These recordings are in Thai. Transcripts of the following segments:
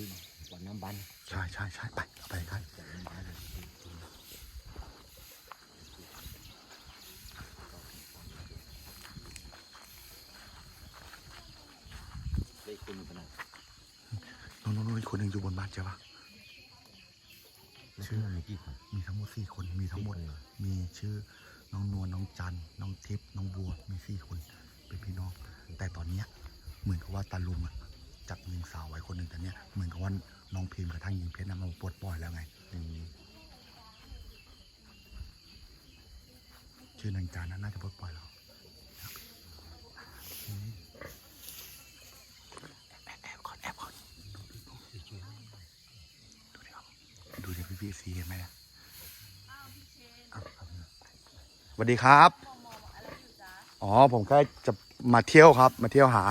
ขึ้นกว่าน้ำบันใช่ใช่ใช่ไปเอาไปกันกว่าน้ำบันได้คุณขนาดน้องน้องน้องอีกคนหนึ่งอยู่บนบ้านใช่ปะชื่อมีกี่คนมีทั้งหมดสี่คนมีทั้งหมด มีชื่อน้องนวลน้องจันน้องทิพย์น้องบัวมีสี่คนเป็นพี่น้องแต่ตอนเนี้ยเหมือนกับว่าตาลุงอะจับหญิ งสาวไว้คนหนึ่งแต่เนี้ยเหมือนกับว่าน้องพิมพ์กับทางหญิงเพชรนะมาปลดปล่อยแล้วไงอืมชื่อนางจานนะน่าจะปลดปล่อยแล้วอืมแอบแอบก่อนแอบก่อนดูดิครับดูดิพี่พี่ซีเห็นไหมเนี่ยอ้าวครับสวัสดีครับ อ๋อผมแค่จะมาเที่ยวครับ มาเที่ยวหา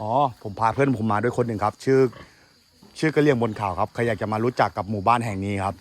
อ๋อ ผมพาเพื่อนผมมาด้วยคนหนึ่งครับ ชื่อ ชื่อกระเลียงบนเขาวครับ ใครอยากจะมารู้จักกับหมู่บ้านแห่งนี้ครับ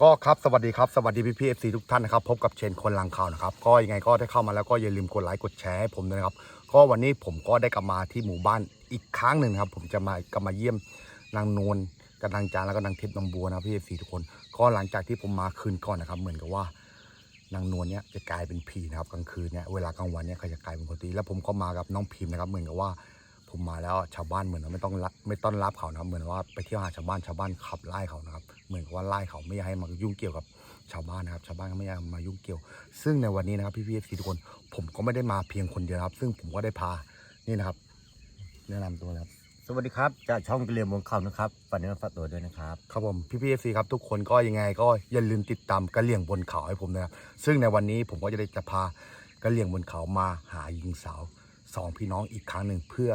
ก็ครับ สวัสดีครับ สวัสดีพี่พีเอฟซีทุกท่านนะครับ พบกับเชนคนลังข่าวนะครับ ก็ยังไงก็ได้เข้ามาแล้วก็อย่าลืมกดไลค์กดแชร์ให้ผมด้วยนะครับ ก็วันนี้ผมก็ได้กลับมาที่หมู่บ้านอีกครั้งหนึ่งครับ ผมจะมากลับมาเยี่ยมนางนวลกับนางจานแล้วก็นางทิพย์นางบัวนะพี่เอฟซีทุกคน ก็หลังจากที่ผมมาคืนก่อนนะครับ เหมือนกับว่า นางนวลเนี่ยจะกลายเป็นผีนะครับกลางคืนเนี่ยเวลากลางวันเนี่ยเขาจะกลายเป็นคนดีแล้วผมก็มากับน้องพิมพ์นะครับเหมือนกับว่าผมมาแล้วชาวบ้านเหมือนว่าไม่ต้องรับไม่ต้อนรับเขานะครับเหมือนว่าไปเที่ยวหาชาวบ้านชาวบ้านขับไล่เขานะครับเหมือนกับว่าไล่เขาไม่อยากให้มายุ่งเกี่ยวกับชาวบ้านนะครับ ชาวบ้านก็ไม่อยากมายุ่งเกี่ยว ซึ่งในวันนี้นะครับพี่พีเอฟซีทุกคนผมก็ไม่ได้มาเพียงคนเดียวนะครับ ซึ่งผมก็ได้พานี่นะครับ แนะนำตัวนะครับ วัสดีครับจากช่องเรียมบนเขานะครับฝันนี้มาฝากตัวด้วยนะครับ ครับผมพี่พีเอฟซีครับทุกคนก็ยังไง ก็อย่าลืมติดตามกระเลี่ยงบนเขาให้ผมนะครับซึ่งในวันนี้ผมก็จะได้จะพากระเลี่ยงบนเขามาหาหญิงสาวสองพี่น้องอีกครั้งหนึ่งเพื่อ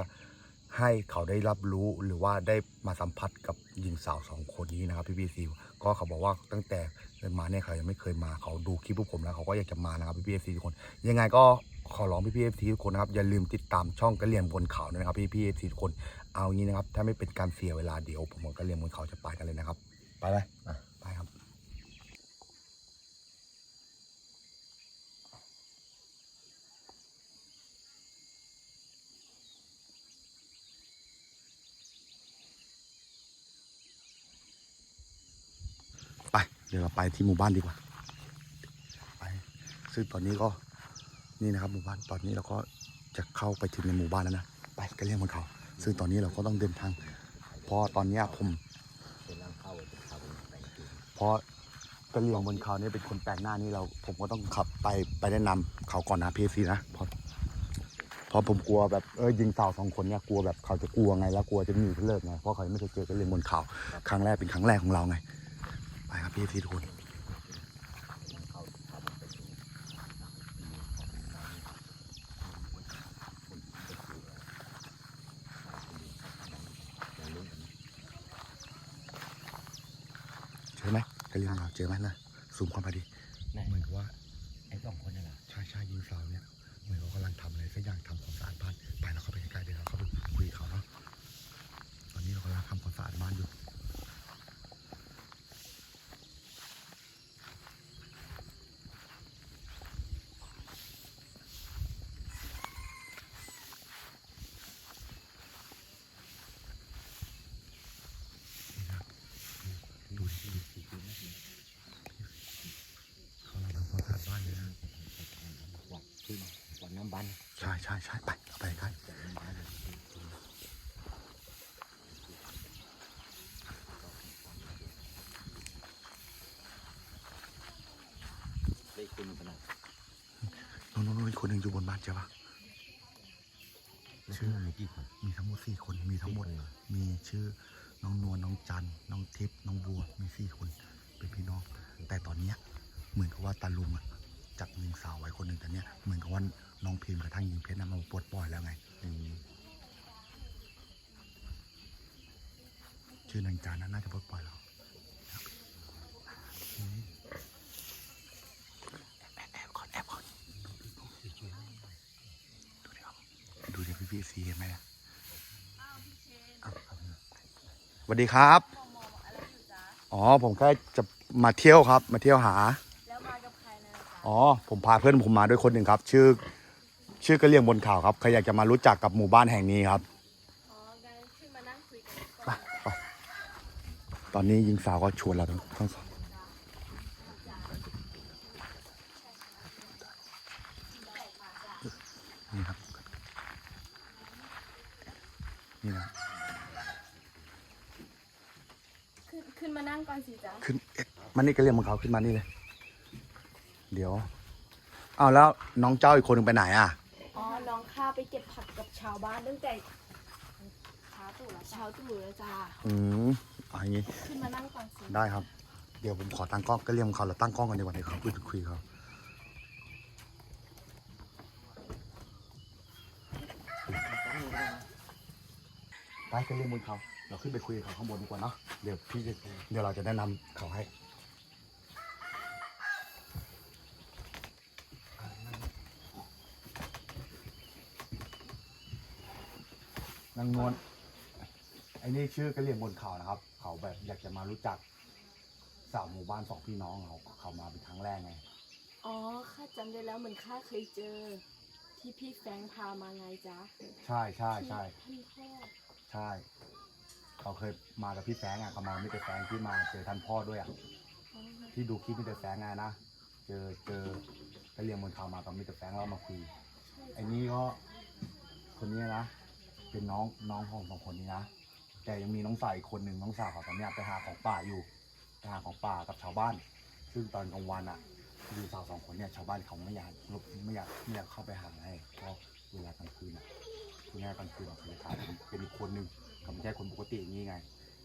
ให้เขาได้รับรู้หรือว่าได้มาสัมผัสกับหญิงสาวสองคนนี้นะครับพี่พีซีก็เขาบอกว่าตั้งแต่ เดินมาเนี่ยเขายังไม่เคยมาเขาดูคลิปพวกผมแล้วเขาก็อยากจะมานะครับพี่พีเอฟซีทุกคน ยังไงก็ขอร้องพี่พีเอฟซีทุกคนนะครับอย่าลืมติดตามช่องกระเรียงบนเขาด้วยนะครับพี่พีเอฟซีทุกคนเอางี้นะครับถ้าไม่เป็นการเสียเวลาเดี๋ยวผมกับกระเรียงบนเขาจะไปกันเลยนะครับ ไปไหมอะไปครับ ไป เดี๋ยวเราไปที่หมู่บ้านดีกว่า ไป ซึ่งตอนนี้ก็นี่นะครับหมู่บ้านตอนนี้เราก็จะเข้าไปถึงในหมู่บ้านแล้วนะ ไปกระเลี่ยงบนเขา ซึ่งตอนนี้เราก็ต้องเดินทาง เพราะตอนนี้ผมเพราะกระเลียงบนเขาเนี่ยเป็นคนแปลกหน้านี่เรา ผมก็ต้องขับไปไปแนะนำเขาก่อนนะพีซีนะเพราะเพราะผมกลัวแบบเออยิงสาวสองคนเนี่ยกลัวแบบเขาจะกลัวไงแล้วกลัวจะหนีเลิกไงเพราะเขาไม่เคยเจอกระเลียงบนเขาครั้งแรกเป็นครั้งแรกของเราไง ครับพีซีทุกคนเข้าเข้ามาเป็นเจอไหมกระเหลี่ยงเราเจอไหมนะซูมเข้ามาดิไหนเหมือนกับว่าไอ้สองคนนั่นแหละชายชายยิงสาวเนี่ยเหมือนเขากำลังทำอะไรสักอย่างทำความสะอาดบ้านไปเราเข้าไปใกล้ๆเดี๋ยวเราเข้าไปคุยกับเขาเนาะตอนนี้เรากำลังทำความสะอาดบ้านอยู่ ดูดิดูดิเขากำลังทำความสะอาดบ้านเลยนะ กว่าขึ้น กว่าน้ำบันใช่ใช่ใช่ไปเอาไปใกล้กว่าน้ำบันได้คุณขนาดน้องน้องน้องอีกคนหนึ่งอยู่บนบ้านใช่ปะชื่อมีกี่คน มีทั้งหมดสี่คน มีทั้งหมด มีชื่อน้องนวลน้องจันน้องทิพย์น้องบัว มีสี่คน เป็นพี่น้อง แต่ตอนเนี้ยเหมือนกับว่าตาลุงอะ จับหญิงสาวไว้คนหนึ่งแต่เนี้ยเหมือนกับว่าน้องพิมพ์กับทางหญิงเพชรนะมาปลดปล่อยแล้วไงอืมชื่อนางจานนะน่าจะปลดปล่อยแล้วอืมแอบแอบก่อนแอบก่อนดูดิครับดูดิพี่พี่ซีเห็นไหมเนี่ยอ้าวพี่เชนอ้าวครับสวัสดีครับมองมองอะไรอยู่จ๊ะอ๋อ ผมแค่จะมาเที่ยวครับ มาเที่ยวหาแล้วมา อ๋อ ผมพาเพื่อนผมมาด้วยคนหนึ่งครับ ชื่อ ชื่อกระเลียงบนข่าวครับใครอยากจะมารู้จักกับหมู่บ้านแห่งนี้ครับ อ๋ตอนนี้หญิงสาวก็ชวนเราทั้งสองนี่ครับนี่นะขึ้นขึ้นมานั่งก่อนสิจ๊ะขึ้นมานี่กระเลียงบนข่าวขึ้นมานี่เลย เดี๋ยวเอาวแล้วน้องเจ้าอีกคนหนึ่งไปไหนอะ อ๋อ น้องข้าไปเก็บผักกับชาวบ้านตั้งแต่เช้าตู่แล้วเช้าตู่แล้วจ้าอืมเอาอย่างงี้ขึ้นมานั่งก่อนสิได้ครับ เดี๋ยวผมขอตั้งกล้องก็เรียกเขาแล้วตั้งกล้องกันดีกว่าเดี๋ยวเขาคุยคุยเขาไปก็เรียกบนเขาเราขึ้นไปคุยกับเขาข้างบนดีกว่าเนาะเดี๋ยวพี่จะเดี๋ยวเราจะแนะนำเขาให้างนวลไอ้นี่ชื่อกระเหลี่ยงบนเขานะครับ เขาแบบอยากจะมารู้จักสาวหมู่บ้านสองพี่น้องเขาเขามาเป็นครั้งแรกไง อ๋อ ข้าจำได้แล้วเหมือนข้าเคยเจอ ที่พี่แฟรงค์พามาไงจ๊ะใช่ใช่ใช่ที่ท่านพ่อใช่ เขาเคยมากับพี่แฟงอะเขามาไม่แต่แฟงที่มาเจอท่านพ่อด้วยอะ อ๋อที่ดูคลิปไม่แต่แฟงไงนะ เจอเจอกระเหลี่ยงบนเขามากับมิแต่แฟงแล้วมาคุยไอ้นี่ก็คนนี้นะ เป็นน้องน้องของสองคนนี้นะ แต่ยังมีน้องสาวอีกคนหนึ่งน้องสาวเขาตอนเนี้ยไปหาของป่าอยู่ไปหาของป่ากับชาวบ้าน ซึ่งตอนกลางวันอะดูสาวสองคนเนี่ยชาวบ้านเขาไม่อยากรบไม่อยากไม่อยากเข้าไปหาให้เพราะเวลากลางคืนอะคุณแม่กลางคืนอะบรรยากาเป็นเป็นอีกคนหนึ่งเขาไม่ใช่คนปกติอย่างนี้ไง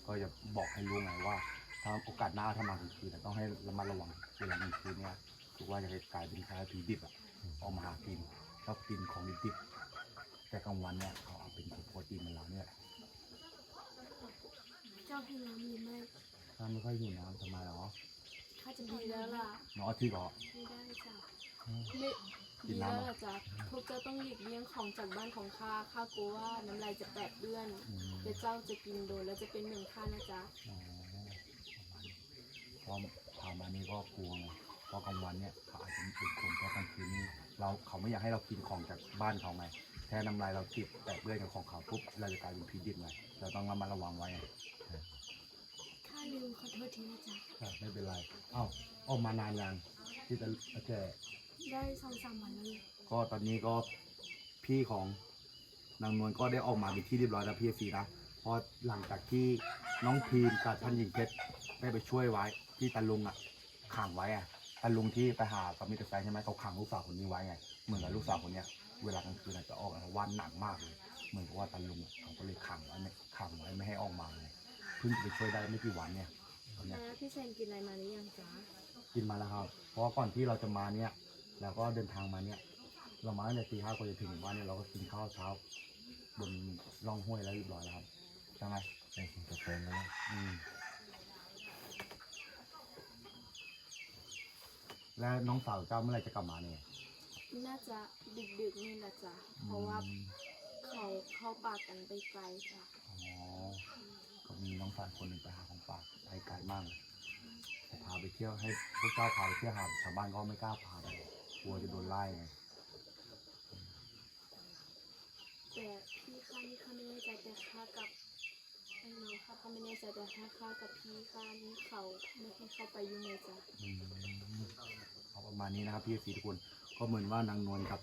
ก็จะบอกให้รู้ไงว่าถ้าโอกาสหน้าถ้ามากลางคืนต้องให้ระมัดระวังเวลากลางคืนเนี่ยถือว่าจะกลายเป็นคล้ายผีดิบอะออกมาหากินชอบกินของดิบๆ แต่กลางวันเนี่ยเขาเอาเป็นคนปกติเหมือนเราเนี่ยเจ้าให้น้ำมีไหมถ้าไม่ค่อยอยู่น้ำทำไมหรอข้าจะดีแล้วล่ะน้องอาทิตย์เหรอไม่ได้จ้ะไม่ดีแล้วล่ะจ๊ะพวกเจ้าต้องหลีกเลี่ยงของจากบ้านของข้าข้ากลัวว่าน้ำลายจะแตกเปื้อนอืมเดี๋ยวเจ้าจะกินโดนแล้วจะเป็นเหมือนข้านะจ๊ะอ๋อประมาณนี้เพราะผ่านมานี้ก็กลัวไง เพราะกลางวันเนี่ยเขาอาจจะเป็นคนเพราะกลางคืนนี้เราเขาไม่อยากให้เรากินของจากบ้านเขาไงแค่น้ำลายเราติดแตะเบื่อนกับของเขาปุ๊บเราจะกลายเป็นพิษดิบไงเราต้องระมัดระวังไว้ไงข้าลืมขอโทษทีนะจ๊ะครับไม่เป็นไรเอ้าออกมานานยังที่จะแก่ได้สองสามวันแล้วเลยก็ตอนนี้ก็พี่ของนางนวลก็ได้ออกมาเป็นที่เรียบร้อยแล้วพี่เอฟซีนะเพราะหลังจากที่น้องพีมกับท่านหญิงเพชรได้ไปช่วยไว้ที่ตาลุงอะขังไว้อะ ตาลุงที่ไปหากับมิตรแฟนใช่ไหมเขาขังลูกสาวคนนี้ไว้ไงเหมือนกับลูกสาวคนเนี้ยเวลากลางคืนอาจจะออกวันหนักมากเลยเหมือนกับว่าตาลุงอะเขาก็เลยขังไว้ไม่ขังไว้ไม่ให้ออกมาเลยเพิ่งจะไปช่วยได้ไม่กี่วันเนี่ยตอนเนี้ยนะพี่เซนกินอะไรมาหรือยังจ๊ะกินมาแล้วครับ เพราะว่าก่อนที่เราจะมาเนี่ย แล้วก็เดินทางมาเนี่ย เรามาตั้งแต่ตีห้ากว่าจะถึงหมู่บ้านเนี่ยเราก็กินข้าวเช้า บนร่องห้วยแล้วเรียบร้อยแล้วครับ ใช่ไหมใช่กินกาแฟแล้วนะอืม แล้วน้องสาวเจ้าเมื่อไหรจะกลับมาเนี่ย น่าจะดึกๆนี่แหละจ๊ะเพราะว่าอืมเขาเข้าป่ากันไปไกลจ้ะอ๋อ ก็มีน้องสาวคนหนึ่งไปหาของฝากไปไกลมากเลยจะพาไปเที่ยวให้พวกเจ้าพาไปเที่ยวหาชาวบ้านก็ไม่กล้าพาไปกลัวจะโดนไล่ไงแต่พี่ข้านี่ข้าไม่แน่ใจแต่ข้ากับไอ้น้องข้าก็ไม่แน่ใจแต่ถ้าข้ากับพี่ข้านี่เขาไม่ให้เข้าไปยุ่งเลยจ้ะอืม เอาประมาณนี้นะครับพี่สีทุกคนก็เหมือนว่านางนวลกับ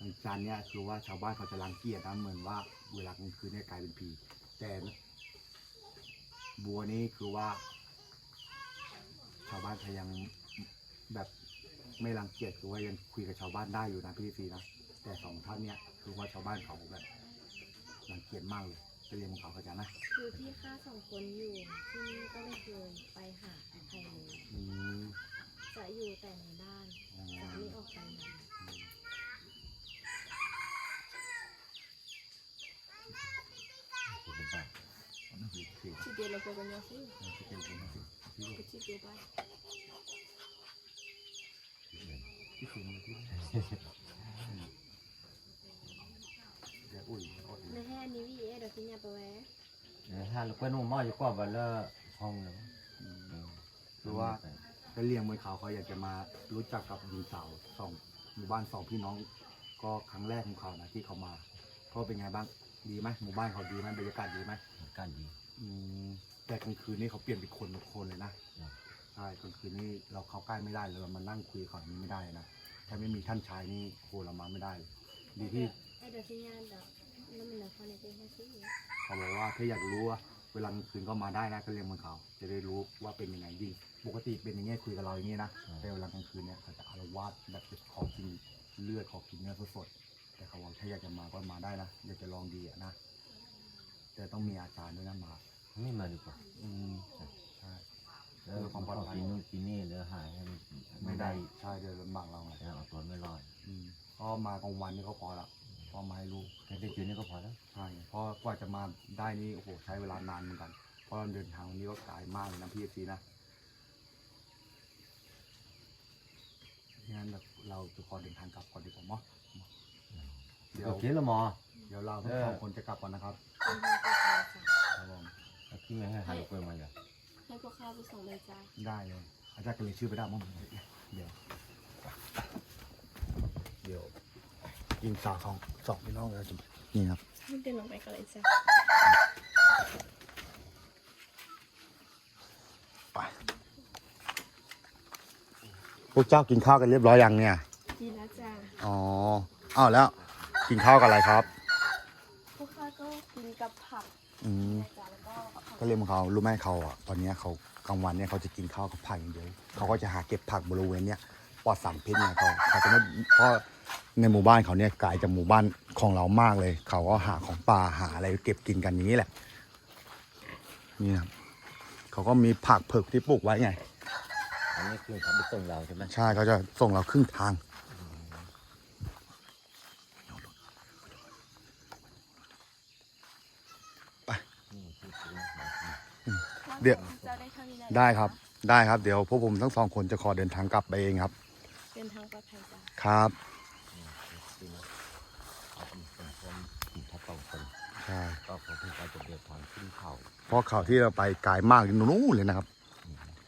นางจันเนี่ยคือว่าชาวบ้านเขาจะรังเกียจนะเหมือนว่าเวลากลางคืนเนี่ยกลายเป็นผีแต่บัวนี่คือว่า ชาวบ้านเขายังแบบไม่รังเกียจคือว่ายังคุยกับชาวบ้านได้อยู่นะพี่สีนะแต่สองท่านเนี่ยคือว่าชาวบ้านเขาแบบรังเกียจมากเลยจะเรียนของเขาเข้าใจไหมคือพี่ข้าสองคนอยู่ที่นี่ก็ไม่เคยไปหาใครเลยอืม จะอยู่แต่ในบ้านจะไม่ออกไปไหนคือเป็นบ้า Si te lo puedo así, ที่เป็นคนที่ que si te va. ที่สูงเลยที่เดียวอุ้ยเอาอีก Nó hay ni vi er được nhà bố bé. ถ้าเราเป็นหมู่หม้ออยู่กว่าวันละห้องเลยคือว่า ก็เลี้ยงมวยขาวเขาอยากจะมารู้จักกับหญิงสาวสองหมู่บ้านสองพี่น้อง ก็ครั้งแรกของเขานะที่เขามาก็เป็นไงบ้างดีไหมหมู่บ้านเขาดีไหมบรรยากาศดีไหมกันดีอืมแต่แต่กลางคืนนี่เขาเปลี่ยนเป็นคนเป็นคนเลยนะใช่กลางคืนนี่เราเข้าใกล้ไม่ได้เลยเรามานั่งคุยกับเขาอย่างนี้ไม่ได้นะถ้าไม่มีท่านชายนี่โหเรามาไม่ได้เลยดีที่ไอ้เดี๋ยวที่งานเดี๋ยวน้ำมันเขาในเป็นแค่ซื้อเขาบอกว่าถ้าอยากรู้ว่า เวลากลางคืนก็มาได้นะก็เรียกเหมือนเขา จะได้รู้ว่าเป็นยังไงยิ่งปกติเป็นอย่างเงี้ยคุยกับเราอย่างงี้นะแต่เวลากลางคืนเนี่ยเขาจะอารวาสแบบจะขอกินเลือดขอกินเนื้อสดๆแต่เขาบอกถ้าอยากจะมาก็มาได้นะอยากจะลองดีอะนะแต่ต้องมีอาจารย์ด้วยนะมาไม่มาดีกว่าอืมใช่ แล้วของปลอดภัยนู่นกินนี่แล้วหายให้มันไม่ได้ใช่เดี๋ยวลำบากเราไง แล้วเอาตัวไม่รอด อืมก็มากลางวันนี่ก็พอละ พอมาให้รู้แค่ได้กินนี่ก็พอแล้วใช่เพราะกว่าจะมาได้นี่โอ้โหใช้เวลานานเหมือนกัน เพราะเราเดินทางวันนี้ก็ไกลมากเลยนะพี่เอซีนะงั้นเราเราจะขอเดินทางกลับก่อนดีกว่ามั้งเดี๋ยวเดี๋ยวคิดละหมอ เดี๋ยวเราทั้งเออสองคนจะกลับก่อนนะครับเป็นทางปลอดภัยค่ะครับผมเอาที่ไม่ให้หันกล้วยมาอย่าให้พวกข้าไปส่งเลยจ้าได้เลยอาจารย์ก็เลยชื่อไปได้มั้งเดี๋ยวเดี๋ยว ยิงสาวสองสองพี่น้องเราจะนี่ครับให้เดินลงไปกันเลยจ้าไปพวกเจ้ากินข้าวกันเรียบร้อยยังเนี่ย ดีแล้วจ้าอ๋ออ้าวแล้ว กินข้าวกับอะไรครับ พวกข้าก็กินกับผักอืมนะจ้าแล้วก็ผักก็เรียกของเขารู้ไหมเขาอะตอนเนี้ยเขากลางวันเนี่ยเขาจะกินข้าวกับผักอย่างเดียวเขาก็จะหาเก็บผักบริเวณเนี้ยปลอดสารพิษเนี่ยเขาเขาจะไม่เพราะ ในหมู่บ้านเขาเนี่ยไกลจากหมู่บ้านของเรามากเลย เขาก็หาของป่าหาอะไรเก็บกินกันอย่างนี้แหละ นี่ครับเขาก็มีผักเผือกที่ปลูกไว้ไง อันนี้คือเขาไปส่งเราใช่ไหมใช่เขาจะส่งเราครึ่งทางนี่คือคือหมอเดี๋ยวเจ้าได้เท่านี้แหละได้ครับ ได้ครับ เดี๋ยวพวกผมทั้งสองคนจะขอเดินทางกลับไปเองครับ เป็นทางปลอดภัยจ้าครับ คือเอาเป็นคนคนถึงถ้าสอง คนใช่ก็คงที่เขาจะเดินทางขึ้นเขาเพราะข่าวที่เราไปไกลมากนู่นเลยนะครับ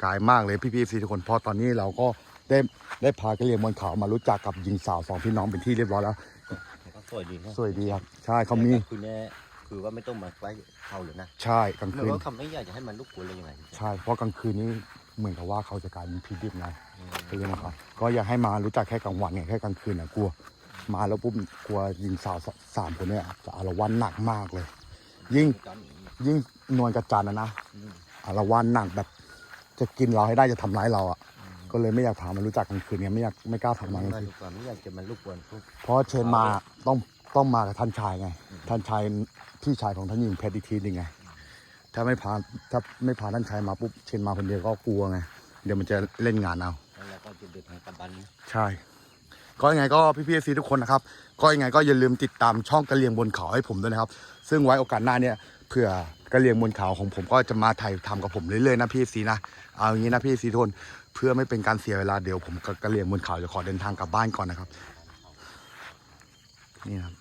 ไกลมากเลยพี่พีซีทุกคนเพราะตอนนี้เราก็ได้ได้พากระเรียนบนเขามารู้จักกับหญิงสาวสองพี่น้องเป็นที่เรียบร้อยแล้วแต่ก็สวยดีนะสวยดีครับใช่เขามีแต่คือเนี่ยคือว่าไม่ต้องมาไว้เขาเลยนะใช่กลางเหมือคืนนว่าเขาไม่อยากจะให้มันลุกกวนเลยยังไงใช่เพราะกลางคืนนี้เหมือนกับว่าเขาจะกลายเป็นพีดิบไงอืมเป็นยังไงครับก็อยากให้มารู้จักแค่กลางวันไงแค่กลางคืนนะกลัว มาแล้วปุ๊บกลัวหญิงสาวสามคนเนี่ยจะอารวาสหนักมากเลย ยิ่งยิ่งนวลกับจันนะนะอืมอารวาสหนักแบบ จะกินเราให้ได้จะทำร้ายเราอะก็เลยไม่อยากถามมันรู้จักกลางคืนเนี่ยไม่อยากไม่กล้าถามมัมันนกลางคืนลุกกวนไม่อยากจะมันลุกกวนพวกเพราะเชนมาต้องต้องมากับท่านชายไงอืมท่านชายพี่ชายของท่านหญิงเพชรอีกทีหนึ่งไงถ้าไม่พาถ้าไม่พาท่านชายมาปุ๊บเชนมาคนเดียวก็กลัวไงเดี๋ยวมันจะเล่นงานเอาแล้วเราก็จะเดินทางกลับบ้านนะใช่ ก็ยังไงก็พี่พี่ซีทุกคนนะครับ ก็ยังไงก็อย่าลืมติดตามช่องกระเลียงบนเขาให้ผมด้วยนะครับ ซึ่งไว้โอกาสหน้าเนี่ยเผื่อกระเลียงบนเขาของผมก็จะมาถ่ายทำกับผมเรื่อยๆนะพี่ซีนะเอาอย่างนี้นะพี่ซีทุกคนเพื่อไม่เป็นการเสียเวลาเดี๋ยวผมกับกระเลียงบนเขาจะขอเดินทางกลับบ้านก่อนนะครับนี่นะครับ